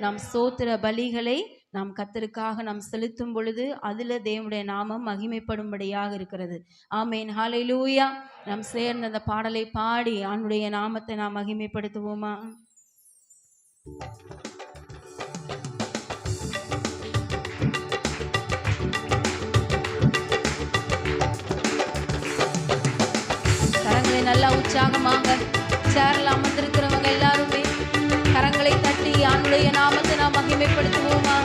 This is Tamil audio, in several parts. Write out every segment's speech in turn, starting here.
நம் சோத்திர பலிகளை நாம் கத்தருக்காக நாம் செலுத்தும் பொழுது அதுல தேவனுடைய நாமம் மகிமைப்படும்படியாக இருக்கிறது. ஆமேன். ஹாலை லூயா நாம் சேர்ந்த அந்த பாடலை பாடி அவனுடைய நாமத்தை நாம் மகிமைப்படுத்துவோமா? கரங்களை நல்லா உற்சாகமாக சேரல அமர்ந்திருக்க ஆண்டுடைய நாமத்தை நாம் மகிமைப்படுத்துவோமா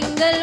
எங்கள்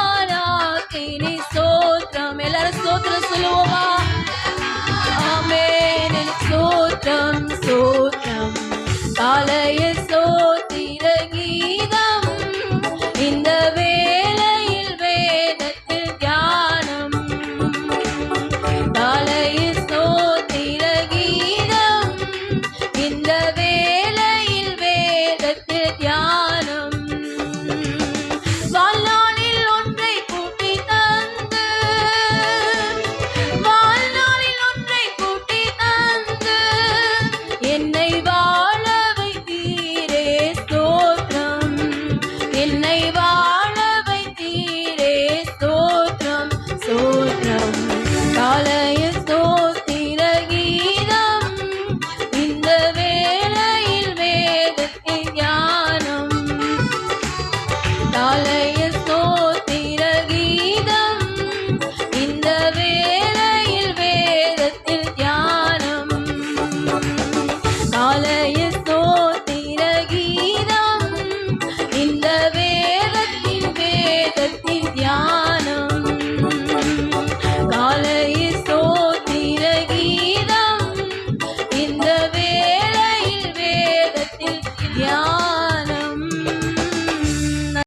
பலவானாக்கினி சோத்திரம் எல்லாரும் சோத்திரம் சொல்லுவோமா ஆமே சோத்திரம் சோத்திரம் காலையில்